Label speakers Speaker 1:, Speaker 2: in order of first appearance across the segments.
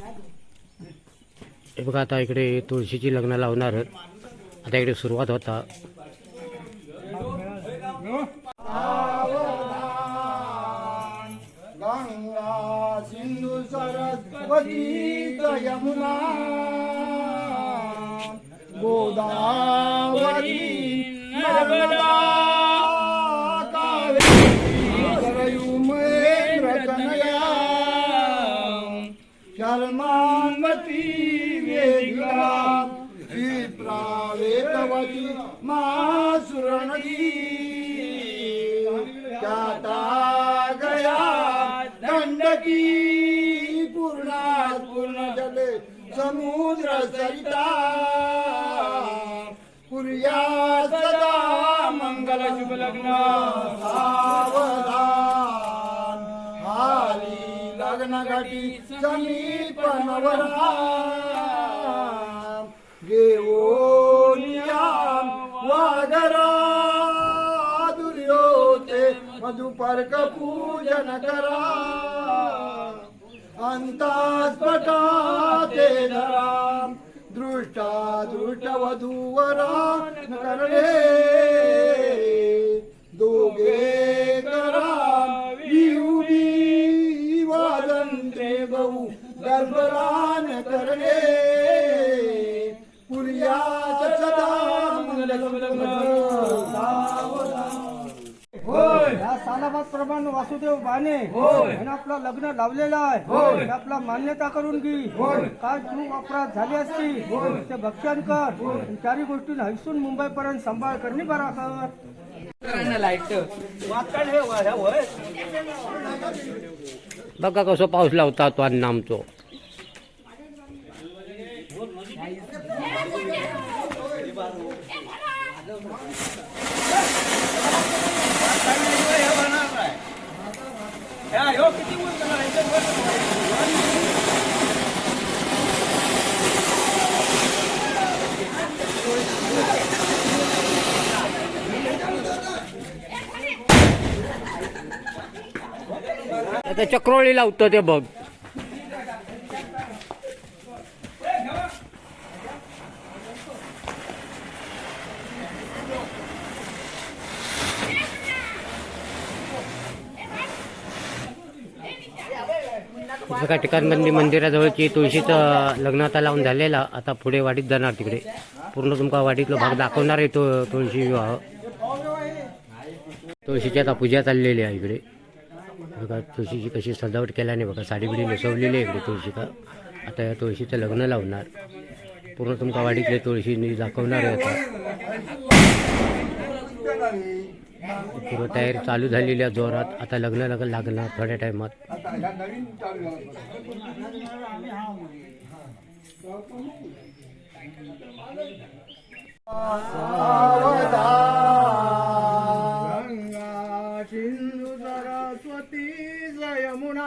Speaker 1: हे बघा आता इकडे तुळशीची लग्न लावणार आता इकडे सुरुवात होता.
Speaker 2: गंगा सिंधू सरस्वती यमुना गोदावरी नर्मदा वेदवती मासुर नदी. जाता गया दंडकी पूर्णा पूर्ण जले समुद्र सरिता. पुर्या सदा मंगल शुभ लग्न. सावधान. हाली लग्न घटी समीप नवरा घेऊनिया वागरा दुर्योते मधुपर्क पूजन करा अंतास्पटा ते धरा। दृष्टा दृष्टवधूवरा करणे।
Speaker 3: यानं आपलं लग्न लावलेलं आहे. आपला मान्यता करून घे. काय तू अपराध झाली असती ते भक्षण कर. आणि चारी गोष्टी हैसून मुंबई पर्यंत सांभाळ करणे बरा कर
Speaker 1: बघा कसं पाऊस लावता तो अन्न आमचो आता चक्रोळी लावतो ते बघ. एका टिकाणबंदी मंदिराजवळची तुळशीचं लग्न आता लावून झालेला. आता पुढे वाडीत जाणार तिकडे. पूर्ण तुमका वाडीतला भाग दाखवणार आहे तो तुळशी विवाह. तुळशीची आता पूजा चाललेली आहे इकडे. बघा तुळशीची कशी सजावट केल्याने बघा साडी बिडी नेसवलेली आहे इकडे तुळशीचा. आता या तुळशीचं लग्न लावणार. पूर्ण तुमका वाडीतले तुळशी दाखवणार आहे आता. पूर्ण तयारी चालू झालेल्या जोरात. आता लग्न लग्न लागणार थोड्या टायमात.
Speaker 2: गंगा सिंधू सरस्वती जयमुना.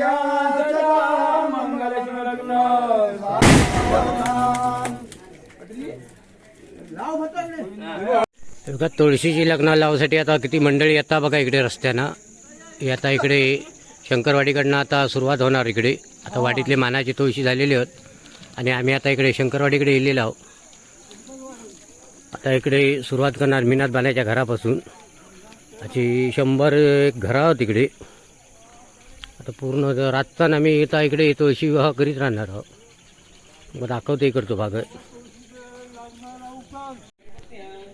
Speaker 2: सदा मंगल
Speaker 1: बघा तुळशीची लग्न लावासाठी आता किती मंडळी येतात बघा इकडे रस्त्यानं. हे आता इकडे शंकरवाडीकडनं आता सुरुवात होणार इकडे. आता वाडीतले मानाची तुळशी झालेली आहेत. आणि आम्ही आता इकडे शंकरवाडीकडे येलेलो आहोत. आता इकडे सुरुवात करणार मीनाथ बाण्याच्या घरापासून. अशी शंभर एक घरं आहोत इकडे. आता पूर्ण रातचा आम्ही येता इकडे तुळशी विवाह करीत राहणार आहोत. मग दाखवतो इकडतो भाग.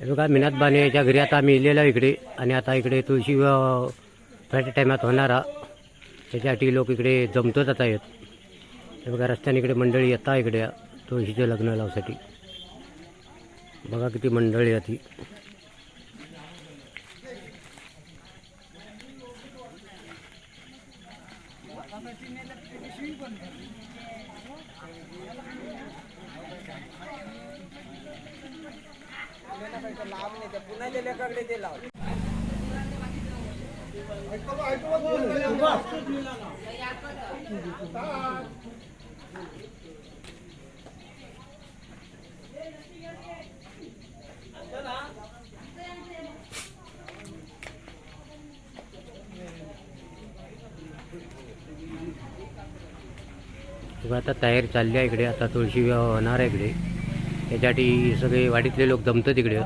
Speaker 1: हे बघा बाने याच्या घरी आता आम्ही येलेलो आहे इकडे. आणि आता इकडे तुळशी विवाह टाईमात टायमात होणारा त्याच्यासाठी लोक इकडे जमतोच आता येत. हे बघा रस्त्याने इकडे मंडळी येता इकडे तुळशीचं लग्न लावसाठी बघा किती मंडळी येते बघा आता तयारी चालली आहे इकडे. आता तुळशी विवाह होणार आहे इकडे. त्याच्यासाठी सगळे वाडीतले लोक जमतात इकडे.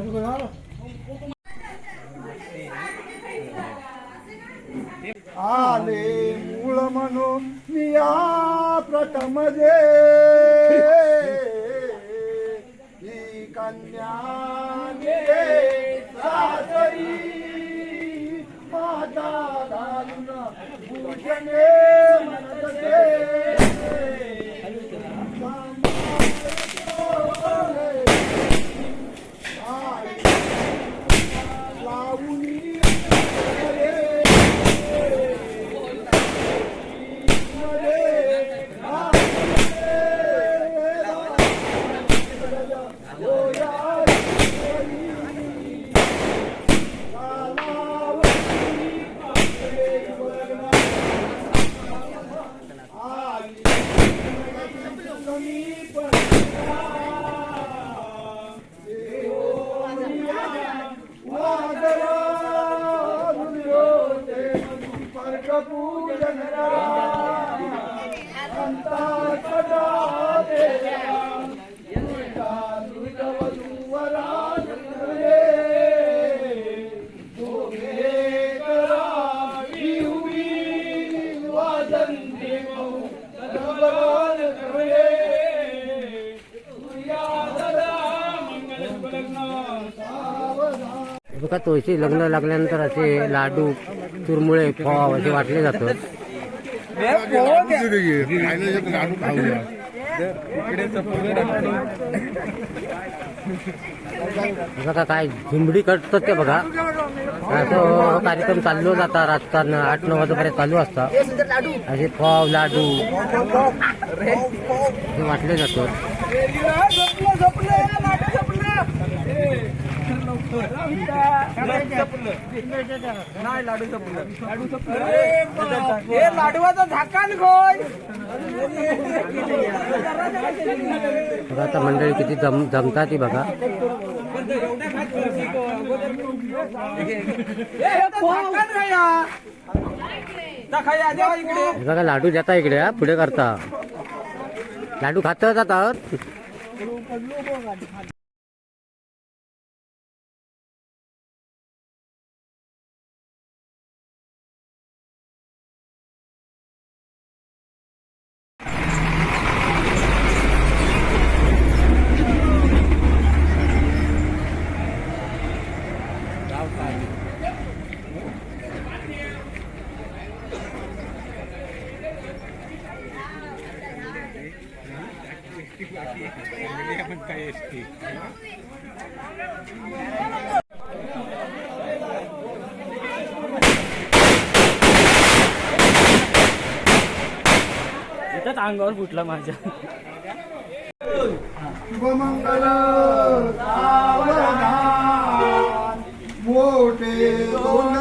Speaker 2: आले. मूळ म्हणून मी या प्रथम जे.
Speaker 1: बघा तुळशी लग्न लागल्यानंतर असे लाडू चुरमुळे फोव असे वाटले जातात हे बघा काय झुंबडी कटतात ते बघा. असं कार्यक्रम चाललो जाता राजकारण आठ नऊ वाजेपर्यंत चालू असता. असे फोव लाडू. हे वाटले जातात
Speaker 3: लाडवाचा झाकान खोय.
Speaker 1: बघा आता मंडळी किती जम जमतात ती बघा. हे बघा लाडू देता इकडे हा पुढे करता. लाडू खात जातात
Speaker 3: अंगावर फुटला माझ्या.
Speaker 2: शुभमंगल मोठे दोन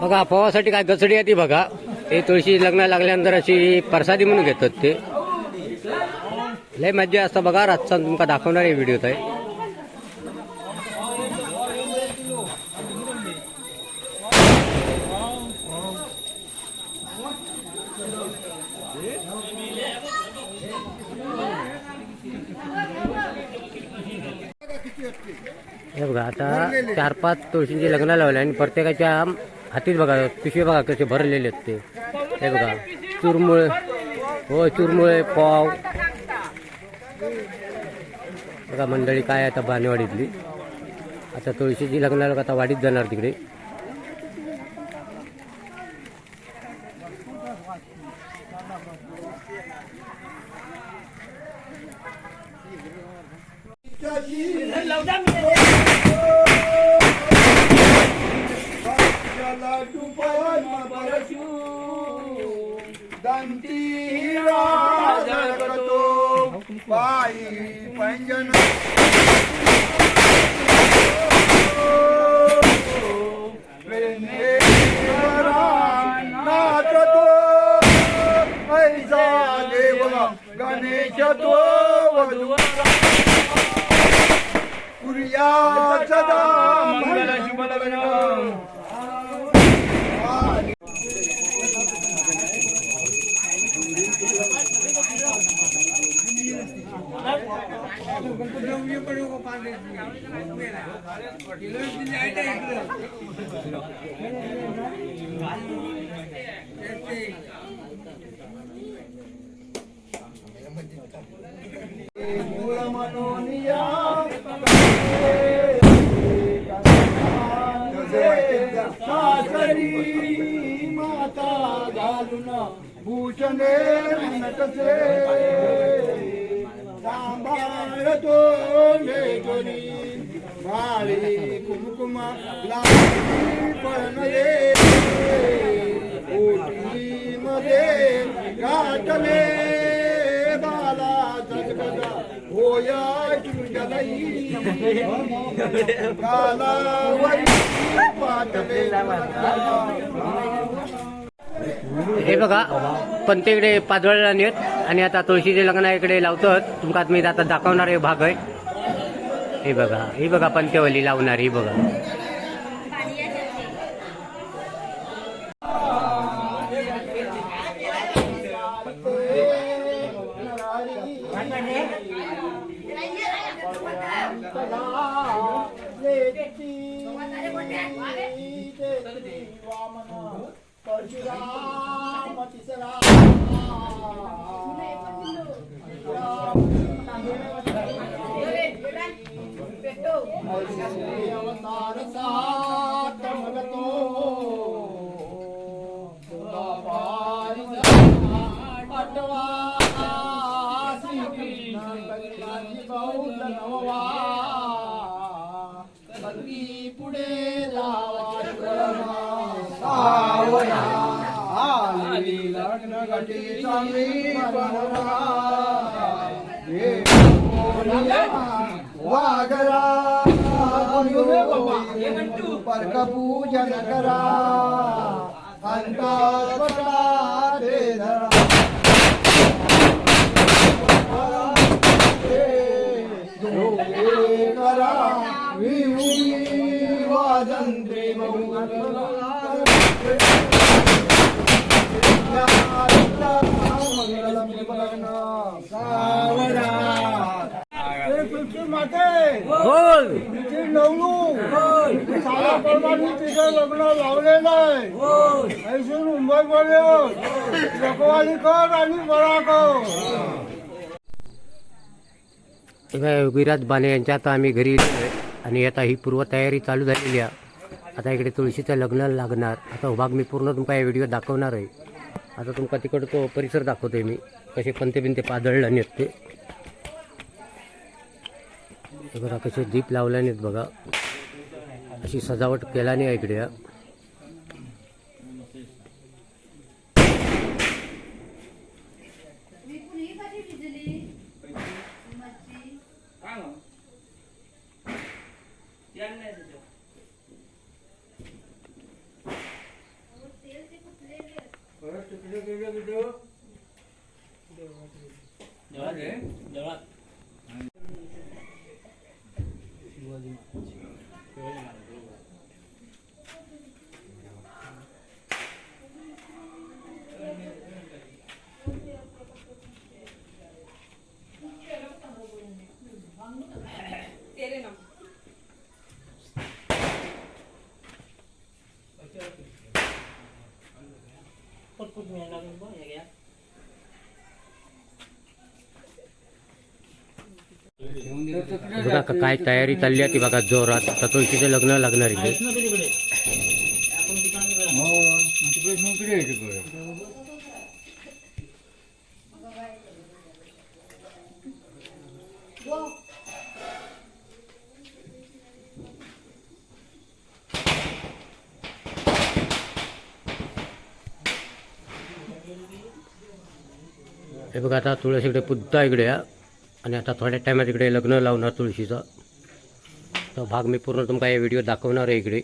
Speaker 1: बघा पोहासाठी काय गचडी आहे ती बघा. ते तुळशी लग्न लागल्यानंतर अशी प्रसादी म्हणून घेतात ते. लय मज्जा असतं बघा रातचा तुमका दाखवणार आहे व्हिडिओत आहे हे बघा आता चार पाच तुळशींचे लग्न लावले आणि प्रत्येकाच्या हातीत बघा पिशवी बघा कसे भरलेले आहेत ते. हे बघा चुरमुळे हो चुरमुळे पाव. बघा मंडळी काय आहे आता बानेवाडीतली आता तुळशीची लग्न लोक आता वाडीत जाणार तिकडे.
Speaker 2: भूषणे नटसे सांभाळतो लेकरी माळी कुमकुम लाली पळणले ओटी मध्ये गाठले बाला जगदा होया चुंजलई कालावरी पाटले
Speaker 1: हे बघा पण तिकडे पाचवळला नेत आणि आता तुळशीचे लग्न इकडे लावतात तुमका मी आता दाखवणार हे भाग आहे. हे बघा हे बघा पंतवली लावणार ही बघा.
Speaker 2: घटी चांगली बनवा हे वागरा परक पूजन करा अंतपटा ते धरा दोघे करा विहुरी वाजंत्री सावरा
Speaker 1: बोल.
Speaker 2: तिची नवणू साला परवानी तिचं लग्न लावलेलं आहे ऐसून मुंबई मध्ये रखवाली कर आणि बरा कर.
Speaker 1: काय विराज बाने यांच्या आता आम्ही घरी येलो आहे आणि आता ही पूर्वतयारी चालू झालेली आहे. आता इकडे तुळशीचं लग्न लागणार. आता भाग मी पूर्ण तुमका या व्हिडिओ दाखवणार आहे. आता तुमका तिकडं तो परिसर दाखवतोय मी. कसे पंते बिंते पादळला नेत ते हे बघा कसे दीप लावल्याने बघा. अशी सजावट केला नाही आहे इकडे हा. बघा का काय तयारी चालली आहे ती बघा जोरात आता तुळशीचं लग्न लागणार इथे हे बघा आता तुळस इकडे पुद्धा इकडे या आणि आता थोड्या टायमात इकडे लग्न लावणार तुळशीचं. तो भाग मी पूर्ण तुमका हे व्हिडिओ दाखवणार आहे इकडे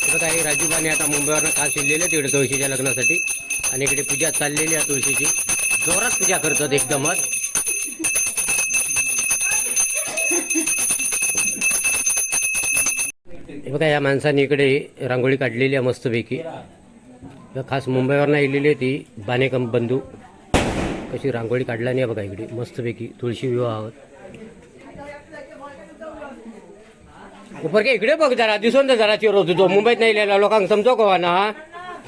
Speaker 1: हे बघा हे राजूबाने आता मुंबईवरनं खास शिरलेले तिकडे तुळशीच्या लग्नासाठी. आणि इकडे पूजा चाललेली आहे तुळशीची. जोरात पूजा करतात एकदमच. हे बघा या माणसाने इकडे रांगोळी काढलेली आहे मस्तपैकी. खास मुंबईवरनं येलेली आहे ती बानेकम बंधू. कशी रांगोळी काढला नाही बघा इकडे. मस्तपैकी तुळशी विवाहावर. उपर काय इकडे बघ जरा. दिसून जरा चिरो. तो मुंबईत नाही लिहिला लोकांना समजो का ना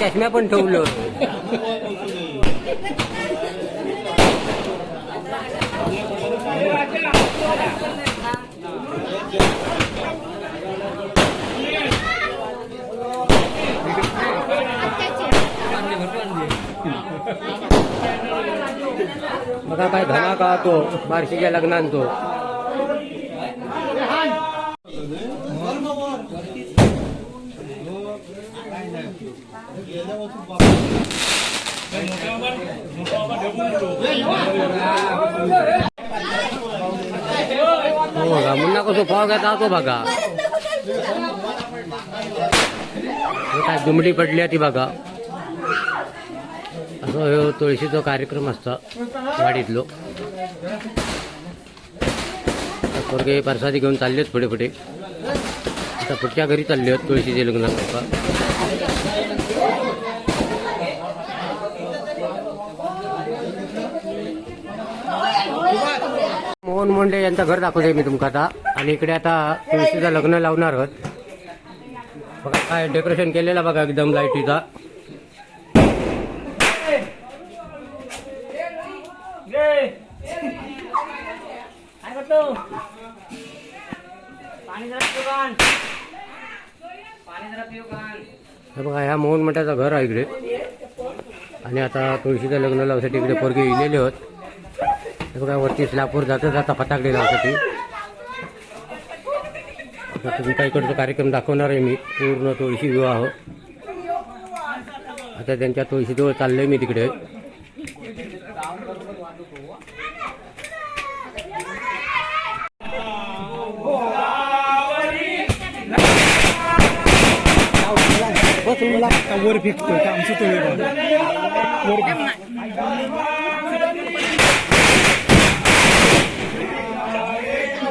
Speaker 1: चष्म्या पण ठेवलं. बघा काय धमाका तो बारशीच्या लग्नांतो हो बघा मुन्ना कसं फॉग घेता तो बघा. काय दुमडी पडली ती बघा. असं हे तुळशीचा कार्यक्रम असता वाडीतलो. पोरगे परसादी घेऊन चाललेत पुढे पुढे आता पुढच्या घरी चालले आहेत तुळशीचे लग्न पवन मुंडे यांचं घर दाखवतोय मी तुमका आता. आणि इकडे आता तुळशीचं लग्न लावणार आहोत. बघा काय डेकोरेशन केलेलं बघा एकदम लाईटीचा. बघा ह्या मोहन मठाचं घर आहे इकडे. आणि आता तुळशीचं लग्न लावण्यासाठी इकडे पोरगे इलेले होत. बघा वरती स्लॅपवर जाता जाता फटाकडे लावसाठी आता तुमच्या इकडचा कार्यक्रम दाखवणार आहे मी पूर्ण तुळशी विवाह. आता त्यांच्या तुळशीजवळ आहे मी तिकडे.
Speaker 4: वर फेकतोय आमचं तो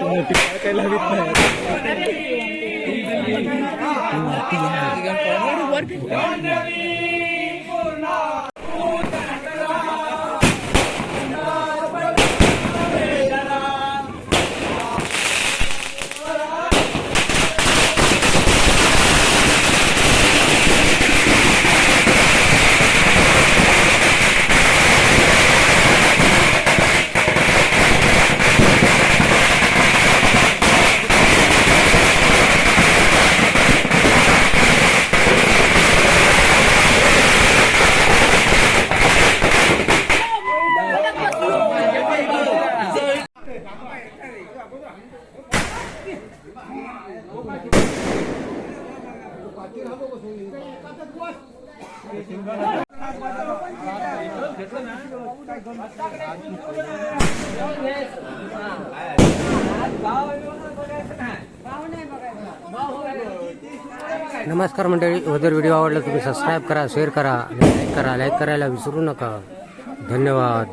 Speaker 4: वर काय लावित नाही
Speaker 1: नमस्कार मंडळी तुम्ही सबस्क्राईब करा शेअर करा लाईक करा. लाईक करायला विसरू नका. धन्यवाद.